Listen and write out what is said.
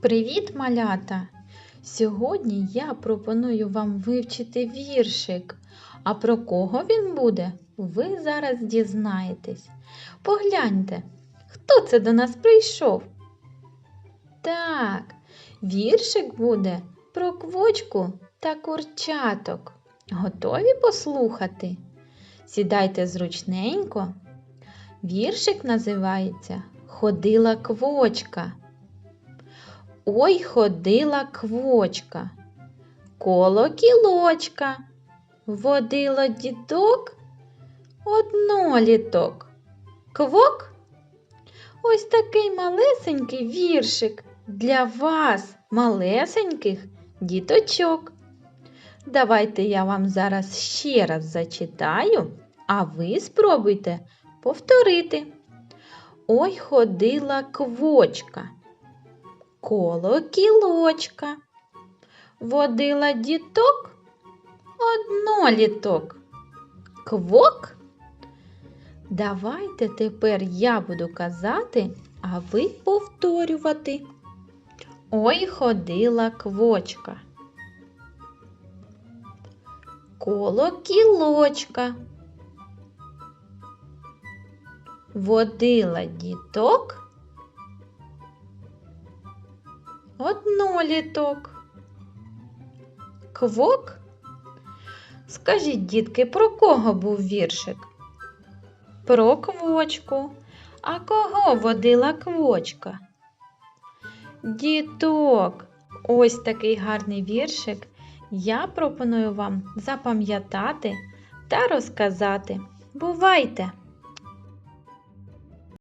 Привіт, малята! Сьогодні я пропоную вам вивчити віршик. А про кого він буде, ви зараз дізнаєтесь. Погляньте, хто це до нас прийшов? Так, віршик буде про квочку та курчаток. Готові послухати? Сідайте зручненько. Віршик називається Ходила квочка. Ой ходила квочка, коло кілочка, водило дідок одноліток. Квок? Ось такий малесенький віршик для вас, малесеньких діточок. Давайте я вам зараз ще раз зачитаю, а ви спробуйте повторити. Ой ходила квочка коло кілочка. Водила діток одноліток. Квок. Давайте тепер я буду казати, а ви повторювати. Ой ходила квочка. Коло кілочка. Водила діток Одноліток. Квок? Скажіть, дітки, про кого був віршик? Про квочку. А кого водила квочка? Діток, ось такий гарний віршик. Я пропоную вам запам'ятати та розказати. Бувайте!